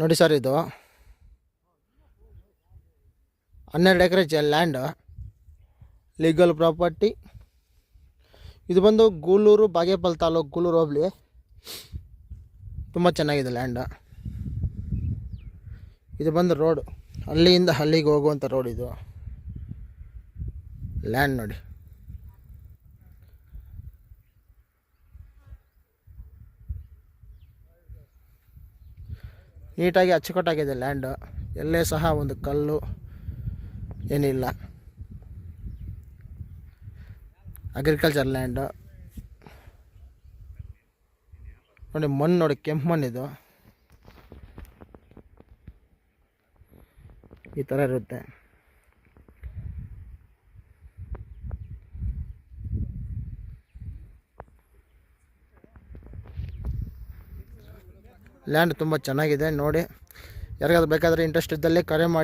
ನೋಡಿ ಸರ್ ಇದು. ಹನ್ನೆರಡು ಎಕರೆ ಜ ಲ್ಯಾಂಡ್ ಲೀಗಲ್ ಪ್ರಾಪರ್ಟಿ ಇದು ಬಂದು ಗೂಳೂರು ಬಾಗೇಪಲ್ ತಾಲೂಕು ಗೂಳೂರು ಹೋಬಳಿ. ತುಂಬ ಚೆನ್ನಾಗಿದೆ ಲ್ಯಾಂಡ್ ಇದು ಬಂದು ರೋಡ್ ಹಳ್ಳಿಯಿಂದ ಹಳ್ಳಿಗೆ ಹೋಗುವಂಥ ರೋಡ್ ಇದು. ಲ್ಯಾಂಡ್ ನೋಡಿ. ನೀಟಾಗಿ ಅಚ್ಚುಕಟ್ಟಾಗಿದೆ ಲ್ಯಾಂಡು ಎಲ್ಲೇ ಸಹ ಒಂದು ಕಲ್ಲು ಏನಿಲ್ಲ. ಅಗ್ರಿಕಲ್ಚರ್ ಲ್ಯಾಂಡು ನೋಡಿ ಮಣ್ಣು ನೋಡಿ ಕೆಂಪು ಮಣ್ಣಿದು. ಈ ಥರ ಇರುತ್ತೆ. ಲ್ಯಾಂಡ್ ತುಂಬ ಚೆನ್ನಾಗಿದೆ ನೋಡಿ. ಯಾರಿಗಾದ್ರು ಬೇಕಾದರೆ ಇಂಟ್ರೆಸ್ಟ್ ಇದ್ದಲ್ಲಿ ಕರೆ ಮಾಡಿ.